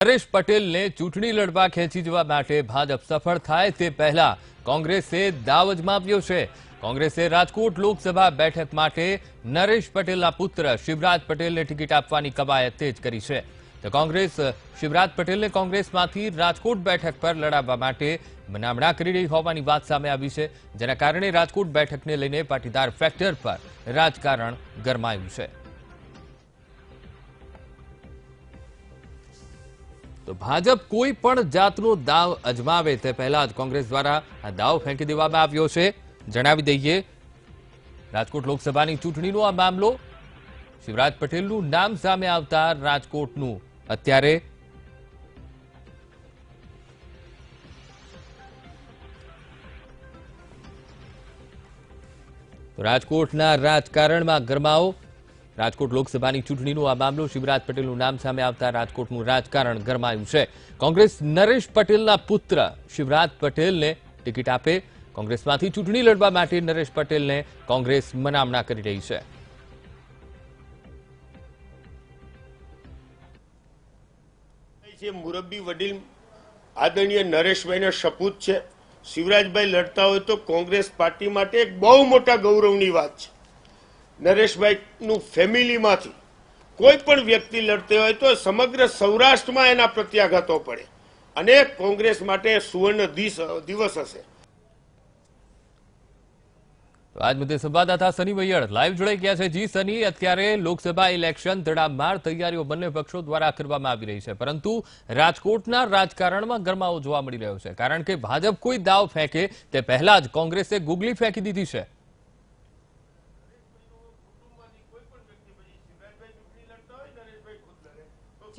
હરેશ પટેલને ચૂંટણી લડવા ખેંચી જવા માટે ભાજપ સફળ થાય તે પહેલા કોંગ્રેસે દાવ અજમાવ્યો છે. કોંગ્રેસે રાજકોટ લોકસભા બેઠક માટે નરેશ પટેલના પુત્ર શિવરાજ પટેલને ટિકિટ આપવાની કવાયત તેજ કરી છે. તો કોંગ્રેસ, શિવરાજ પટેલને કોંગ્રેસમાંથી રાજકોટ બેઠક પર લડાવવા માટે મનામણા કરી રહી હોવાની વાત સામે આવી છે, જેના કારણે રાજકોટ બેઠકને લઈને પાટીદાર ફેક્ટર પર રાજકારણ ગરમાયું છે. તો ભાજપ કોઈ પણ જાતનો દાવ અજમાવે તે પહેલા જ કોંગ્રેસ દ્વારા આ દાવ ફેંકી દેવામાં આવ્યો છે. જણાવી દઈએ, રાજકોટ લોકસભાની ચૂંટણીનો આ મામલો, શિવરાજ પટેલનું નામ સામે આવતા રાજકોટનું. અત્યારે રાજકોટના રાજકારણમાં ગરમાવો રાજકોટ લોકસભાની ચૂંટણીનો આ મામલો શિવરાજ પટેલનું નામ સામે આવતા રાજકોટનું રાજકારણ ગરમાયું છે. કોંગ્રેસ નરેશ પટેલના પુત્ર શિવરાજ પટેલને ટિકિટ આપે. કોંગ્રેસમાંથી ચૂંટણી લડવા માટે નરેશ પટેલને કોંગ્રેસ મનામણા કરી રહી છે. છે મુરબ્બી વડીલ આદરણીય નરેશભાઈના શપૂત છે, શિવરાજભાઈ લડતા હોય તો કોંગ્રેસ પાર્ટી માટે એક બહુ મોટા ગૌરવની વાત છે. નરેશભાઈનું ફેમિલીમાંથી કોઈ પણ વ્યક્તિ લડતી હોય તો સમગ્ર સૌરાષ્ટ્રમાં એના પ્રત્યાઘાતો પડે. અને કોંગ્રેસ માટે સુવર્ણ દિવસ હશે. આજ મુદ્દે સંવાદદાતા સની વૈયડ લાઈવ જોડાઈ ગયા છે. જી સની, અત્યારે લોકસભા ઇલેક્શન ધડામાર તૈયારીઓ બંને પક્ષો દ્વારા કરવામાં આવી રહી છે. પરંતુ રાજકોટના રાજકારણમાં ગરમાવો જોવા મળી રહ્યો છે. કારણ કે ભાજપ કોઈ દાવ ફેંકે તે પહેલા જ કોંગ્રેસે ગુગલી ફેંકી દીધી છે.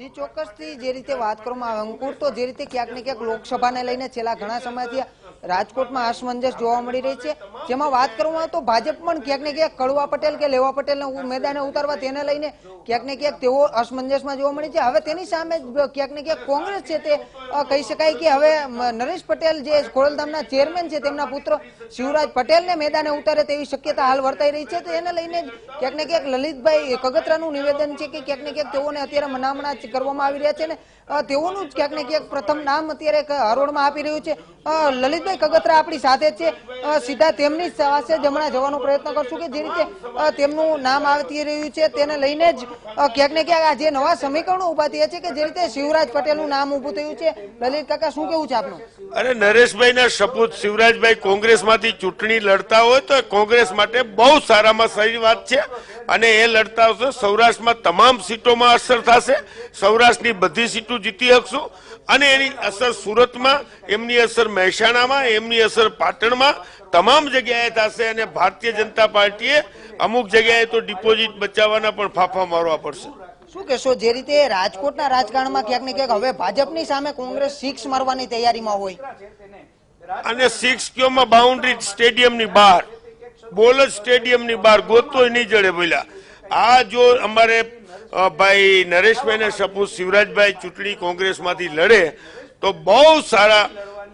જી, ચોક્કસથી જે રીતે વાત કરવામાં આવે અંકુર તો જે રીતે ક્યાંક ને ક્યાંક લોકસભાને લઈને છેલ્લા ઘણા સમયથી રાજકોટમાં અસમંજસ જોવા મળી રહી છે. જેમાં વાત કરવામાં તો ભાજપ પણ ક્યાંક ને ક્યાંક કડવા પટેલ કે લેવા પટેલને મેદાને ઉતારવા તેને લઈને ક્યાંક ને ક્યાંક તેઓ અસમંજસમાં જોવા મળી છે. હવે તેની સામે ક્યાંક ને ક્યાંક કોંગ્રેસ છે તે કહી શકાય કે હવે નરેશ પટેલ જે ખોડલધામના ચેરમેન છે તેમના પુત્ર શિવરાજ પટેલને મેદાને ઉતારે તેવી શક્યતા હાલ વર્તાઈ રહી છે. તો એને લઈને ક્યાંક ને ક્યાંક લલિતભાઈ કગતરાનું નિવેદન છે કે ક્યાંક ને ક્યાંક તેઓને અત્યારે મનામણા કરવામાં આવી રહ્યા છે ને તેઓનું જ ક્યાંક ને ક્યાંક પ્રથમ નામ અત્યારે હરોળમાં આપી રહ્યું છે. લલિતભાઈ કગતરા આપણી સાથે છે. સીધા તેમની પાસે જ હમણાં જવાનો પ્રયત્ન કરશું કે જે રીતે તેમનું નામ આવતી રહ્યું છે તેને લઈને જ ક્યાંક ને ક્યાંક આ જે નવા સમીકરણો ઊભા થયા છે કે જે રીતે શિવરાજ પટેલનું નામ ઊભું થયું છે. લલિત કાકા, શું કેવું છે આપનું? અરે નરેશભાઈના સપૂત શિવરાજભાઈ કોંગ્રેસમાંથી ચૂંટણી લડતા હોય તો કોંગ્રેસ માટે બહુ સારામાં સારી વાત છે. અને એ લડતા હશે, સૌરાષ્ટ્રમાં તમામ સીટોમાં અસર થશે. સૌરાષ્ટ્રની બધી સીટો જીતી શકશું. અને એની અસર સુરતમાં એમની અસર મહેસાણામાં એમની અસર પાટણમાં તમામ જગ્યાએ થશે અને ભારતીય જનતા પાર્ટીએ અમુક જગ્યાએ તો ડિપોઝિટ બચાવવાના પણ ફાફા મારવા પડશે. શું કહેશો જે રીતે રાજકોટના રાજકારણમાં ક્યાંક ને ક્યાંક હવે ભાજપની સામે કોંગ્રેસ સિક્સ મારવાની તૈયારીમાં હોય. અને સિક્સ ક્યોમાં બાઉન્ડ્રી સ્ટેડિયમની બહાર બોલ જ સ્ટેડિયમની બહાર ગોતો નહીં જડે બોલ્યા આ જો અમારે ભાઈ નરેશભાઈને સપૂત શિવરાજભાઈ ચૂંટણી કોંગ્રેસમાંથી લડે તો બહુ સારા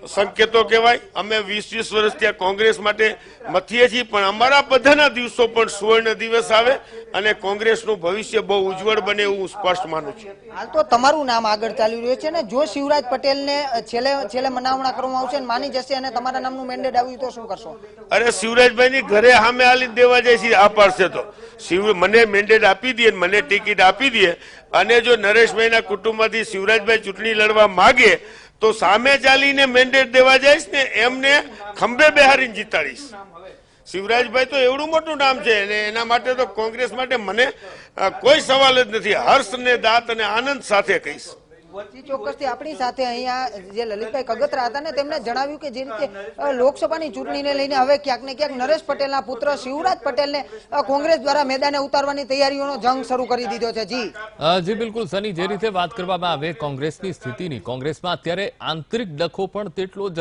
સંકેતો કહેવાય. અમે વીસ વીસ વર્ષ ત્યાં કોંગ્રેસ માટે મથીએ છીએ પણ અમારા બધાના દિવસો પણ સુવર્ણ દિવસ આવે અને કોંગ્રેસનું ભવિષ્ય બહુ ઉજ્જવળ બને એવું સ્પષ્ટ માનું છું. હાલ તો તમારું નામ આગળ ચાલી રહ્યું છે ને? જો શિવરાજ પટેલને છેલ્લે છેલ્લે મનાવણા કરવામાં આવશે ને માની જશે અને તમારા નામનું મેન્ડેટ આવ્યું તો શું કરશો? અરે શિવરાજભાઈની ઘરે સામે હાલી દેવા જાય છે આ પાડશે તો. શિવ મને મેન્ડેટ આપી દે મને ટિકિટ આપી દે અને જો નરેશભાઈના કુટુંબમાંથી શિવરાજભાઈ ચૂંટણી લડવા માગે તો સામે ચાલીને મેન્ડેટ દેવા જઈશ ને એમને ખંભે બેહારીને જીતાડીશ. શિવરાજભાઈ તો એવડું મોટું નામ છે અને એના માટે તો કોંગ્રેસ માટે મને કોઈ સવાલ જ નથી. હર્ષ ને દાંત અને આનંદ સાથે કહીશ. ચોક્કસથી આપણી સાથે અહીંયા જે લલિતભાઈ કગતરા હતા ને તેમણે જણાવ્યું કે જે રીતે લોકસભાની ચૂંટણીને લઈને હવે ક્યાંક ને ક્યાંક નરેશ પટેલના પુત્ર શિવરાજ પટેલને કોંગ્રેસ દ્વારા મેદાને ઉતારવાની તૈયારીઓનો જંગ શરૂ કરી દીધો છે. જી. જી બિલકુલ સની જે રીતે વાત કરવામાં આવે કોંગ્રેસની સ્થિતિની કોંગ્રેસમાં અત્યારે આંતરિક ડખો પણ તેટલો જ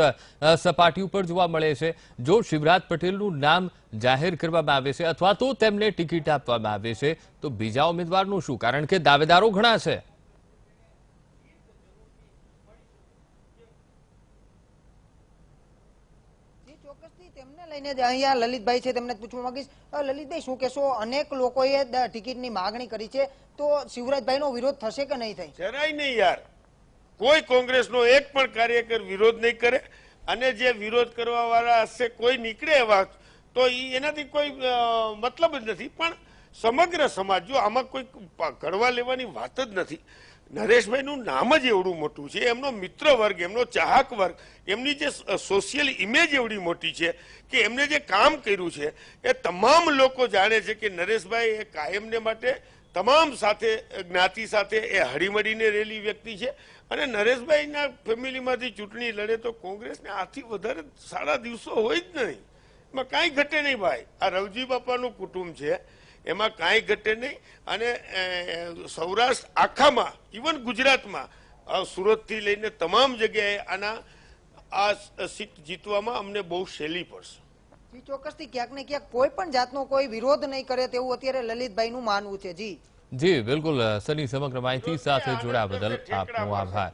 સપાટી ઉપર જોવા મળે છે. જો શિવરાજ પટેલનું નામ જાહેર કરવામાં આવે છે અથવા તો તેમને ટિકિટ આપવામાં આવે છે તો બીજા ઉમેદવારનું શું? કારણ કે દાવેદારો ઘણા છે જી ચોક્કસથી તેમને લઈને અહીંયા લલિતભાઈ છે, તેમને પૂછવા માંગીશ. લલિતભાઈ, શું કહેશો? અનેક લોકોએ ટિકિટની માગણી કરી છે. તો શિવરાજભાઈનો વિરોધ થશે કે નહીં થાય? જરાય નહીં યાર. કોઈ કોંગ્રેસનો એક પણ કાર્યકર વિરોધ નહીં કરે અને જે વિરોધ કરવા વાળા હશે, કોઈ નીકળે એવા, તો એનાથી કોઈ મતલબ જ નથી. પણ સમગ્ર સમાજ, જો આમાં કોઈ ઘડવા લેવાની વાત જ નથી. નરેશભાઈનું નામ જ એવડું મોટું છે. એમનો મિત્ર વર્ગ, એમનો ચાહક વર્ગ, એમની જે સોશિયલ ઇમેજ એવડી મોટી છે કે એમને જે કામ કર્યું છે, એ તમામ લોકો જાણે છે કે નરેશભાઈ એ કાયમને માટે તમામ સાથે જ્ઞાતિ સાથે એ હળીમળીને રહેલી વ્યક્તિ છે. અને નરેશભાઈના ફેમિલીમાંથી ચૂંટણી લડે તો કોંગ્રેસને આથી વધારે સારા દિવસો હોય જ નહીં. એમાં કાંઈ ઘટે નહીં ભાઈ. આ રવજી બાપાનું કુટુંબ છે. એમાં કાંઈ ઘટે નહીં. અને સૌરાષ્ટ્ર આખામાં ઇવન ગુજરાતમાં સુરતથી લઈને તમામ જગ્યાએ આના આ સીટ જીતવામાં અમને બહુ સહેલી પડશે. જી ચોક્કસથી ક્યાંક ને ક્યાંક કોઈ પણ જાતનો કોઈ વિરોધ નહીં કરે તેવું અત્યારે લલિતભાઈનું માનવું છે. જી. જી બિલકુલ સની સમગ્ર માહિતી સાથે જોડાવા બદલ આપનો આભાર.